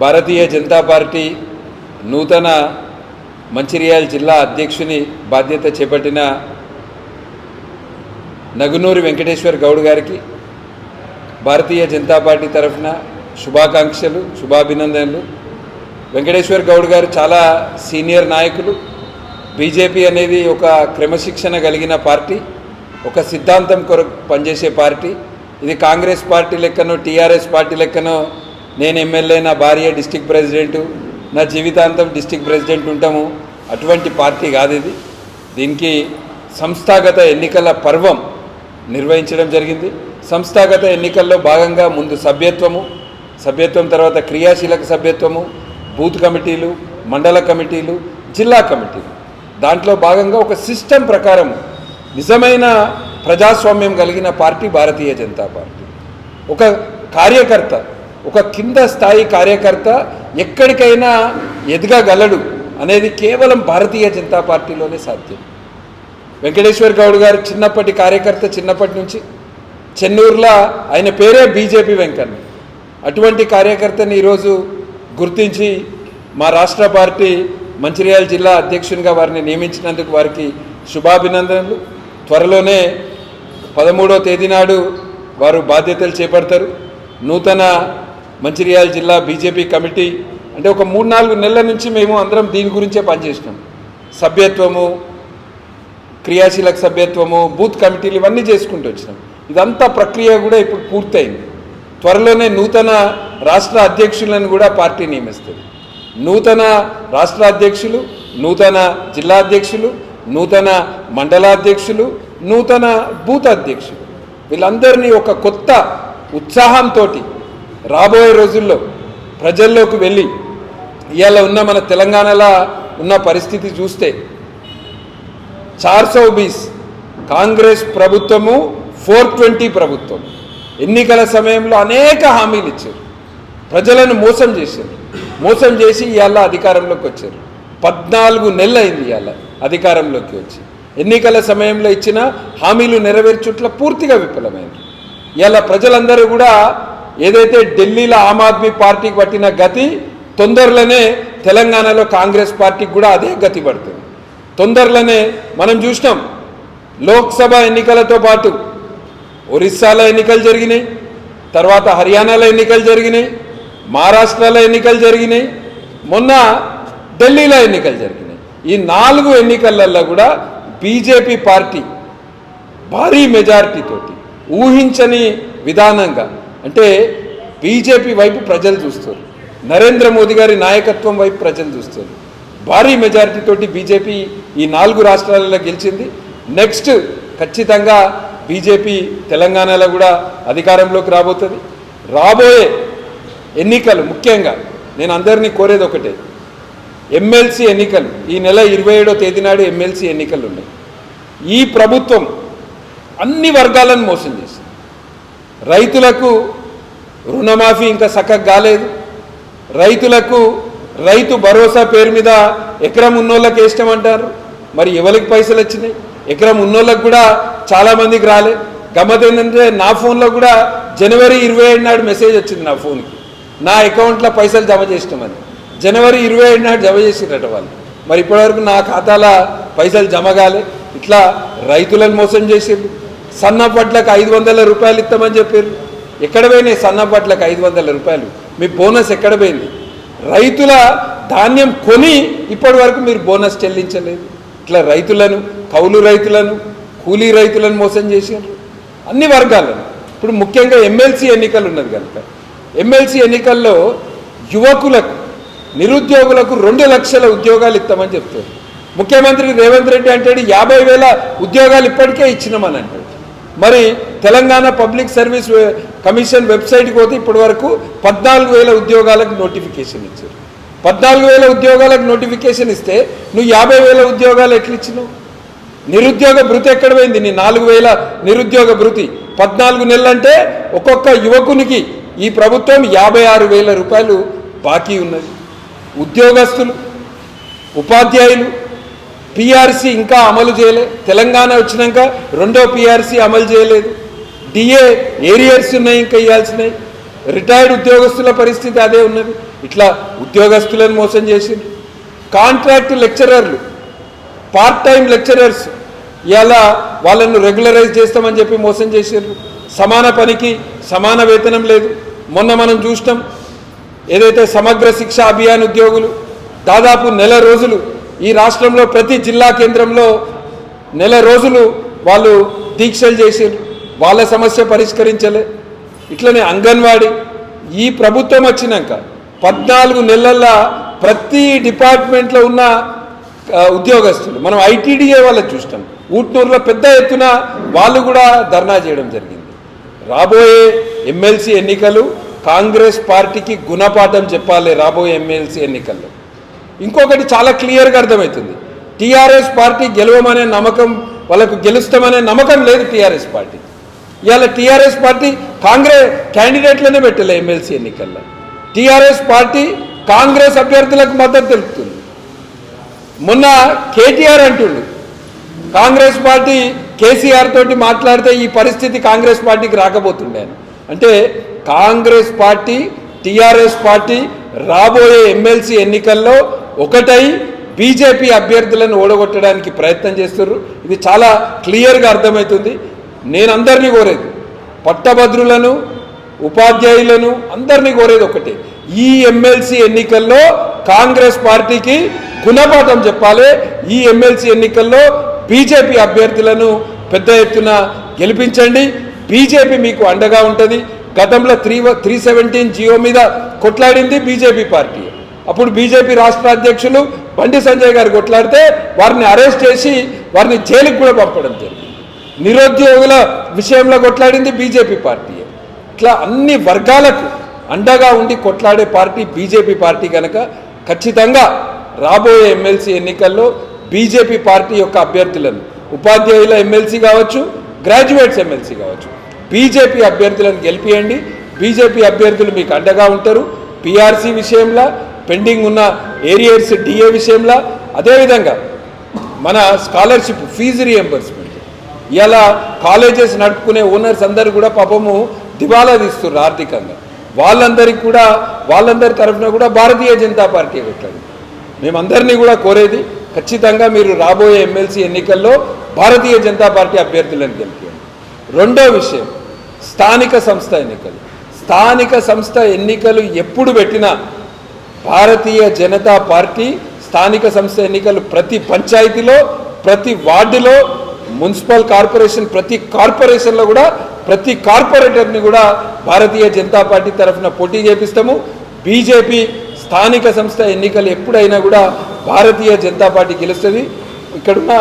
Bharatiya Janata party నూతన మంచిర్యాల జిల్లా అధ్యక్షుని బాధ్యత చేపట్టిన నగునూరి వెంకటేశ్వర్ గౌడ్ గారికి భారతీయ జనతా పార్టీ తరఫున శుభాకాంక్షలు శుభాభినందనలు. వెంకటేశ్వర్ గౌడ్ గారు చాలా సీనియర్ నాయకులు. బీజేపీ అనేది ఒక క్రమశిక్షణ కలిగిన పార్టీ ఒక సిద్ధాంతం కొరకు పనిచేసే పార్టీ. ఇది కాంగ్రెస్ పార్టీ లెక్కనో టీఆర్ఎస్ పార్టీ లెక్కనో నేను ఎమ్మెల్యే నా భార్య డిస్టిక్ ప్రెసిడెంటు నా జీవితాంతం డిస్టిక్ ప్రెసిడెంట్ ఉంటాము. అటువంటి పార్టీ కాదు ఇది. దీనికి సంస్థాగత ఎన్నికల పర్వం నిర్వహించడం జరిగింది. సంస్థాగత ఎన్నికల్లో భాగంగా ముందు సభ్యత్వము సభ్యత్వం తర్వాత క్రియాశీలక సభ్యత్వము బూత్ కమిటీలు మండల కమిటీలు జిల్లా కమిటీలు. దాంట్లో భాగంగా ఒక సిస్టమ్ ప్రకారం నిజమైన ప్రజాస్వామ్యం కలిగిన పార్టీ భారతీయ జనతా పార్టీ. ఒక కార్యకర్త ఒక కింద స్థాయి కార్యకర్త ఎక్కడికైనా ఎదగగలడు అనేది కేవలం భారతీయ జనతా పార్టీలోనే సాధ్యం. వెంకటేశ్వర్ గౌడ్ గారు చిన్నప్పటి కార్యకర్త చిన్నప్పటి నుంచి చెన్నూరులో ఆయన పేరే బీజేపీ వెంకన్న. అటువంటి కార్యకర్తని ఈరోజు గుర్తించి మా రాష్ట్ర పార్టీ మంచిర్యాల జిల్లా అధ్యక్షునిగా వారిని నియమించినందుకు వారికి శుభాభినందనలు. త్వరలోనే పదమూడో తేదీ నాడు వారు బాధ్యతలు చేపడతారు. నూతన మంచిర్యాల జిల్లా బీజేపీ కమిటీ అంటే ఒక మూడు నాలుగు నెలల నుంచి మేము అందరం దీని గురించే పనిచేసినాం సభ్యత్వము క్రియాశీలక సభ్యత్వము బూత్ కమిటీలు ఇవన్నీ చేసుకుంటూ వచ్చినాం. ఇదంతా ప్రక్రియ కూడా ఇప్పుడు పూర్తయింది. త్వరలోనే నూతన రాష్ట్ర అధ్యక్షులను కూడా పార్టీ నియమిస్తుంది. నూతన రాష్ట్ర అధ్యక్షులు నూతన జిల్లా అధ్యక్షులు నూతన మండలాధ్యక్షులు నూతన బూత్ అధ్యక్షులు. వీళ్ళందరినీ ఒక కొత్త ఉత్సాహంతో రాబోయే రోజుల్లో ప్రజల్లోకి వెళ్ళి ఇవాళ ఉన్న మన తెలంగాణలో ఉన్న పరిస్థితి చూస్తే చార్సో బీస్ కాంగ్రెస్ ప్రభుత్వము ఫోర్ ట్వంటీ ప్రభుత్వం. ఎన్నికల సమయంలో అనేక హామీలు ఇచ్చారు. ప్రజలను మోసం చేశారు. మోసం చేసి ఇవాళ అధికారంలోకి వచ్చారు. పద్నాలుగు నెలలు అయింది ఇవాళ అధికారంలోకి వచ్చి. ఎన్నికల సమయంలో ఇచ్చిన హామీలు నెరవేర్చుట్ల పూర్తిగా విఫలమైంది. ఇవాళ ప్రజలందరూ కూడా ఏదైతే ఢిల్లీలో ఆమ్ ఆద్మీ పార్టీకి పట్టిన గతి తొందరలోనే తెలంగాణలో కాంగ్రెస్ పార్టీకి కూడా అదే గతి పడుతుంది. తొందరలోనే మనం చూసినాం లోక్సభ ఎన్నికలతో పాటు ఒరిస్సాలో ఎన్నికలు జరిగినాయి తర్వాత హర్యానాలో ఎన్నికలు జరిగినాయి మహారాష్ట్రలో ఎన్నికలు జరిగినాయి మొన్న ఢిల్లీలో ఎన్నికలు జరిగినాయి. ఈ నాలుగు ఎన్నికలలో కూడా బీజేపీ పార్టీ భారీ మెజారిటీతోటి ఊహించని విధానంగా అంటే బీజేపీ వైపు ప్రజలు చూస్తారు. నరేంద్ర మోదీ గారి నాయకత్వం వైపు ప్రజలు చూస్తారు. భారీ మెజారిటీతోటి బీజేపీ ఈ నాలుగు రాష్ట్రాలలో గెలిచింది. నెక్స్ట్ ఖచ్చితంగా బీజేపీ తెలంగాణలో కూడా అధికారంలోకి రాబోతుంది. రాబోయే ఎన్నికలు ముఖ్యంగా నేను అందరినీ కోరేది ఒకటే. ఎమ్మెల్సీ ఎన్నికలు. ఈ నెల ఇరవై ఏడో తేదీ నాడు ఎమ్మెల్సీ ఎన్నికలు ఉన్నాయి. ఈ ప్రభుత్వం అన్ని వర్గాలను మోసం చేసింది. రైతులకు రుణమాఫీ ఇంకా చక్కగా కాలేదు. రైతులకు రైతు భరోసా పేరు మీద ఎకరం ఉన్నోళ్ళకి ఇష్టమంటారు మరి ఎవరికి పైసలు వచ్చినాయి? ఎకరం ఉన్నోళ్ళకి కూడా చాలామందికి రాలే. గమ్మత్ ఏంటంటే నా ఫోన్లో కూడా జనవరి ఇరవై ఏడు నాడు మెసేజ్ వచ్చింది నా ఫోన్కి. నా అకౌంట్లో పైసలు జమ చేసినామని జనవరి ఇరవై ఏడు నాడు జమ చేసిరట వాళ్ళు. మరి ఇప్పటివరకు నా ఖాతాలో పైసలు జమ కాలే. ఇట్లా రైతులను మోసం చేసిండ్రు సన్న పట్లకు ఐదు వందల రూపాయలు ఇస్తామని చెప్పారు ఎక్కడ పోయినాయి? సన్న పట్లకు ఐదు వందల రూపాయలు. మీ బోనస్ ఎక్కడ పోయింది? రైతుల ధాన్యం కొని ఇప్పటి వరకు మీరు బోనస్ చెల్లించలేదు. ఇట్లా రైతులను కౌలు రైతులను కూలీ రైతులను మోసం చేశారు. అన్ని వర్గాలను. ఇప్పుడు ముఖ్యంగా ఎమ్మెల్సీ ఎన్నికలు ఉన్నది కనుక. ఎమ్మెల్సీ ఎన్నికల్లో యువకులకు నిరుద్యోగులకు రెండు లక్షల ఉద్యోగాలు ఇస్తామని చెప్తారు. ముఖ్యమంత్రి రేవంత్ రెడ్డి అంటాడు యాభై వేల ఉద్యోగాలు ఇప్పటికే ఇచ్చినామని అంటాడు. మరి తెలంగాణ పబ్లిక్ సర్వీస్ కమిషన్ వెబ్సైట్కి పోతే ఇప్పటి వరకు పద్నాలుగు వేల ఉద్యోగాలకు నోటిఫికేషన్ ఇచ్చారు. పద్నాలుగు వేల ఉద్యోగాలకు నోటిఫికేషన్ ఇస్తే నువ్వు యాభై వేల ఉద్యోగాలు ఎట్లా ఇచ్చినావు నిరుద్యోగ భృతి ఎక్కడ పోయింది? నీ నాలుగు వేల నిరుద్యోగ భృతి. పద్నాలుగు నెలలంటే ఒక్కొక్క యువకునికి ఈ ప్రభుత్వం యాభై ఆరు వేల రూపాయలు బాకీ ఉన్నది. ఉద్యోగస్తులు ఉపాధ్యాయులు పిఆర్సీ ఇంకా అమలు చేయలే. తెలంగాణ వచ్చినాక రెండో పిఆర్సీ అమలు చేయలేదు. డిఏ ఏరియర్స్ ఉన్నాయి ఇంకా ఇవ్వాల్సినవి రిటైర్డ్ ఉద్యోగస్తుల పరిస్థితి అదే ఉన్నది. ఇట్లా ఉద్యోగస్తులను మోసం చేసిండ్రు కాంట్రాక్ట్ లెక్చరర్లు పార్ట్ టైం లెక్చరర్స్ ఇలా వాళ్ళను రెగ్యులరైజ్ చేస్తామని చెప్పి మోసం చేశారు సమాన పనికి సమాన వేతనం లేదు. మొన్న మనం చూసినాం ఏదైతే సమగ్ర శిక్ష అభియాన్ ఉద్యోగులు దాదాపు నెల రోజులు ఈ రాష్ట్రంలో ప్రతి జిల్లా కేంద్రంలో నెల రోజులు వాళ్ళు దీక్షలు చేశారు వాళ్ళ సమస్య పరిష్కరించలే. ఇట్లనే అంగన్వాడీ ఈ ప్రభుత్వం వచ్చినాక పద్నాలుగు నెలల్లో ప్రతి డిపార్ట్మెంట్లో ఉన్న ఉద్యోగస్తులు మనం ఐటీడీఏ వాళ్ళకి చూస్తాం. ఊట్నూరులో పెద్ద ఎత్తున వాళ్ళు కూడా ధర్నా చేయడం జరిగింది. రాబోయే ఎమ్మెల్సీ ఎన్నికలు కాంగ్రెస్ పార్టీకి గుణపాఠం చెప్పాలి రాబోయే ఎమ్మెల్సీ ఎన్నికల్లో. ఇంకొకటి చాలా క్లియర్గా అర్థమవుతుంది. టీఆర్ఎస్ పార్టీ గెలవమనే నమ్మకం వాళ్ళకు గెలుస్తామనే నమ్మకం లేదు టీఆర్ఎస్ పార్టీ. ఇవాళ టీఆర్ఎస్ పార్టీ కాంగ్రెస్ క్యాండిడేట్లనే పెట్టలే ఎమ్మెల్సీ ఎన్నికల్లో. టీఆర్ఎస్ పార్టీ కాంగ్రెస్ అభ్యర్థులకు మద్దతు తెలుపుతుంది. మొన్న కేటీఆర్ అంటుండు కాంగ్రెస్ పార్టీ కేసీఆర్ తోటి మాట్లాడితే ఈ పరిస్థితి కాంగ్రెస్ పార్టీకి రాకపోతుండే అంటే కాంగ్రెస్ పార్టీ టీఆర్ఎస్ పార్టీ రాబోయే ఎమ్మెల్సీ ఎన్నికల్లో ఒకటై బీజేపీ అభ్యర్థులను ఓడగొట్టడానికి ప్రయత్నం చేస్తున్నారు ఇది చాలా క్లియర్గా అర్థమవుతుంది. నేను అందరినీ కోరేది. పట్టభద్రులను ఉపాధ్యాయులను అందరినీ కోరేది ఒకటి. ఈ ఎమ్మెల్సీ ఎన్నికల్లో కాంగ్రెస్ పార్టీకి గుణపాఠం చెప్పాలి. ఈ ఎమ్మెల్సీ ఎన్నికల్లో బీజేపీ అభ్యర్థులను పెద్ద ఎత్తున గెలిపించండి. బీజేపీ మీకు అండగా ఉంటుంది. గతంలో త్రీ త్రీ సెవెంటీన్ జియో మీద కొట్లాడింది బీజేపీ పార్టీ. అప్పుడు బీజేపీ రాష్ట్ర అధ్యక్షులు బండి సంజయ్ గారు కొట్లాడితే వారిని అరెస్ట్ చేసి వారిని జైలుకు కూడా పంపడం జరిగింది. నిరుద్యోగుల విషయంలో కొట్లాడింది బీజేపీ పార్టీ. ఇట్లా అన్ని వర్గాలకు అండగా ఉండి కొట్లాడే పార్టీ బీజేపీ పార్టీ కనుక ఖచ్చితంగా రాబోయే ఎమ్మెల్సీ ఎన్నికల్లో బీజేపీ పార్టీ యొక్క అభ్యర్థులను ఉపాధ్యాయుల ఎమ్మెల్సీ కావచ్చు గ్రాడ్యుయేట్స్ ఎమ్మెల్సీ కావచ్చు బీజేపీ అభ్యర్థులను గెలిపియండి. బీజేపీ అభ్యర్థులు మీకు అండగా ఉంటారు. పీఆర్సీ విషయంలో పెండింగ్ ఉన్న ఏరియర్స్ డిఏ విషయంలో అదేవిధంగా మన స్కాలర్షిప్ ఫీజు రియంబర్స్మెంట్. ఇలా కాలేజెస్ నడుపుకునే ఓనర్స్ అందరు కూడా పాపము దివాలా తీస్తున్నారు ఆర్థికంగా. వాళ్ళందరికీ కూడా వాళ్ళందరి తరఫున కూడా భారతీయ జనతా పార్టీ పెట్టండి మేమందరినీ కూడా కోరేది ఖచ్చితంగా మీరు రాబోయే ఎమ్మెల్సీ ఎన్నికల్లో భారతీయ జనతా పార్టీ అభ్యర్థులను గెలిపేయండి. రెండో విషయం స్థానిక సంస్థ ఎన్నికలు. స్థానిక సంస్థ ఎన్నికలు ఎప్పుడు పెట్టినా భారతీయ జనతా పార్టీ స్థానిక సంస్థ ఎన్నికలు ప్రతి పంచాయతీలో ప్రతి వార్డులో మున్సిపల్ కార్పొరేషన్ ప్రతి కార్పొరేషన్లో కూడా ప్రతి కార్పొరేటర్ని కూడా భారతీయ జనతా పార్టీ తరఫున పోటీ చేపిస్తాము. బీజేపీ స్థానిక సంస్థ ఎన్నికలు ఎప్పుడైనా కూడా భారతీయ జనతా పార్టీ గెలుస్తుంది. ఇక్కడున్న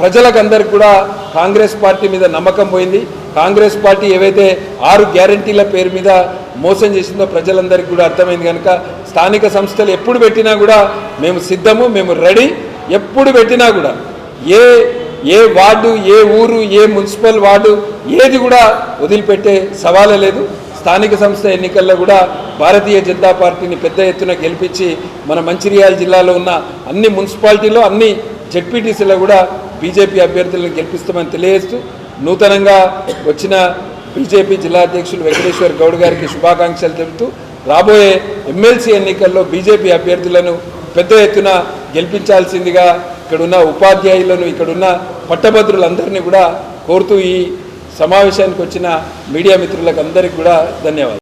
ప్రజలకందరికి కూడా కాంగ్రెస్ పార్టీ మీద నమ్మకం పోయింది. కాంగ్రెస్ పార్టీ ఏవైతే ఆరు గ్యారంటీల పేరు మీద మోసం చేసిందో ప్రజలందరికీ కూడా అర్థమైంది కనుక స్థానిక సంస్థలు ఎప్పుడు పెట్టినా కూడా మేము సిద్ధము మేము రెడీ. ఎప్పుడు పెట్టినా కూడా ఏ ఏ వార్డు ఏ ఊరు ఏ మున్సిపల్ వార్డు ఏది కూడా వదిలిపెట్టే సవాలే లేదు. స్థానిక సంస్థ ఎన్నికల్లో కూడా భారతీయ జనతా పార్టీని పెద్ద ఎత్తున గెలిపించి మన మంచిర్యాల జిల్లాలో ఉన్న అన్ని మున్సిపాలిటీలో అన్ని జెడ్పీటీసీలో కూడా బీజేపీ అభ్యర్థులను గెలిపిస్తామని తెలియజేస్తూ నూతనంగా వచ్చిన బీజేపీ జిల్లా అధ్యక్షులు వెంకటేశ్వర్ గౌడ్ గారికి శుభాకాంక్షలు తెలుపుతూ రాబోయే ఎమ్మెల్సీ ఎన్నికల్లో బీజేపీ అభ్యర్థులను పెద్ద ఎత్తున గెలిపించాల్సిందిగా ఇక్కడున్న ఉపాధ్యాయులను ఇక్కడున్న పట్టభద్రులందరినీ కూడా కోరుతూ ఈ సమావేశానికి వచ్చిన మీడియా మిత్రులకు అందరికీ కూడా ధన్యవాదాలు.